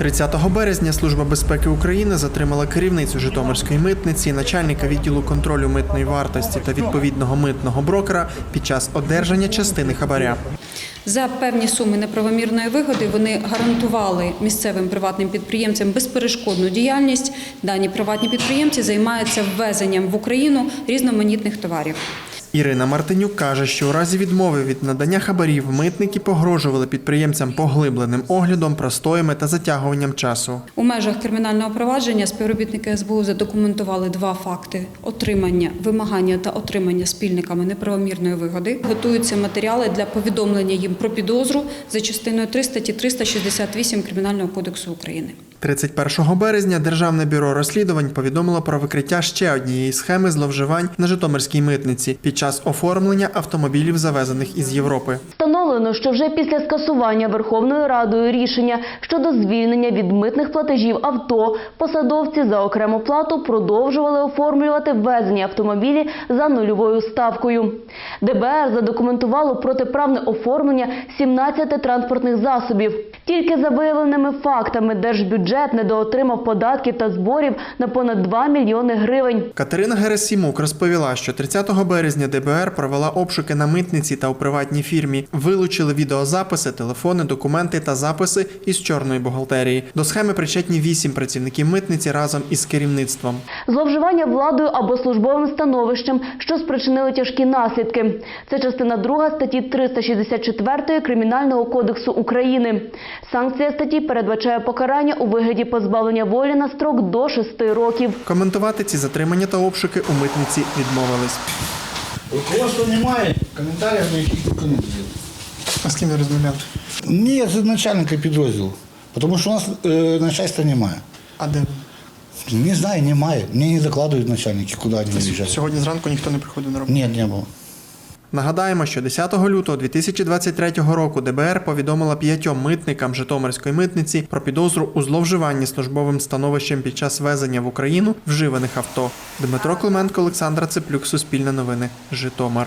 30 березня Служба безпеки України затримала керівницю Житомирської митниці, начальника відділу контролю митної вартості та відповідного митного брокера під час одержання частини хабаря. За певні суми неправомірної вигоди вони гарантували місцевим приватним підприємцям безперешкодну діяльність. Дані приватні підприємці займаються ввезенням в Україну різноманітних товарів. Ірина Мартинюк каже, що у разі відмови від надання хабарів митники погрожували підприємцям поглибленим оглядом, простоями та затягуванням часу. У межах кримінального провадження співробітники СБУ задокументували два факти: отримання, вимагання та отримання спільниками неправомірної вигоди. Готуються матеріали для повідомлення їм про підозру за частиною 3 статті 368 Кримінального кодексу України. 31 березня Державне бюро розслідувань повідомило про викриття ще однієї схеми зловживань на Житомирській митниці під час оформлення автомобілів, завезених із Європи. Встановлено, що вже після скасування Верховною Радою рішення щодо звільнення від митних платежів авто посадовці за окрему плату продовжували оформлювати ввезені автомобілі за нульовою ставкою. ДБР задокументувало протиправне оформлення 17 транспортних засобів. Тільки за виявленими фактами держбюджет недоотримав податків та зборів на понад 2 мільйони гривень. Катерина Герасімук розповіла, що 30 березня ДБР провела обшуки на митниці та у приватній фірмі. Вилучили відеозаписи, телефони, документи та записи із чорної бухгалтерії. До схеми причетні вісім працівників митниці разом із керівництвом. Зловживання владою або службовим становищем, що спричинили тяжкі наслідки. Це частина 2 статті 364 Кримінального кодексу України. Санкція статті передбачає покарання у вигляді позбавлення волі на строк до 6 років. Коментувати ці затримання та обшуки у митниці відмовились. Руководства немає, коментарів ніяких тільки не. А з ким ви розмовляли? Ні, це начальника підрозділу. Тому що у нас е, начальства немає. А де Не знаю, немає. Мені не докладують начальники, куди вони виїжджають. сьогодні зранку ніхто не приходив на роботу? Ні, не було. Нагадаємо, що 10 лютого 2023 року ДБР повідомила п'ятьом митникам Житомирської митниці про підозру у зловживанні службовим становищем під час везення в Україну вживаних авто. Дмитро Клименко, Олександра Цеплюк, Суспільне новини, Житомир.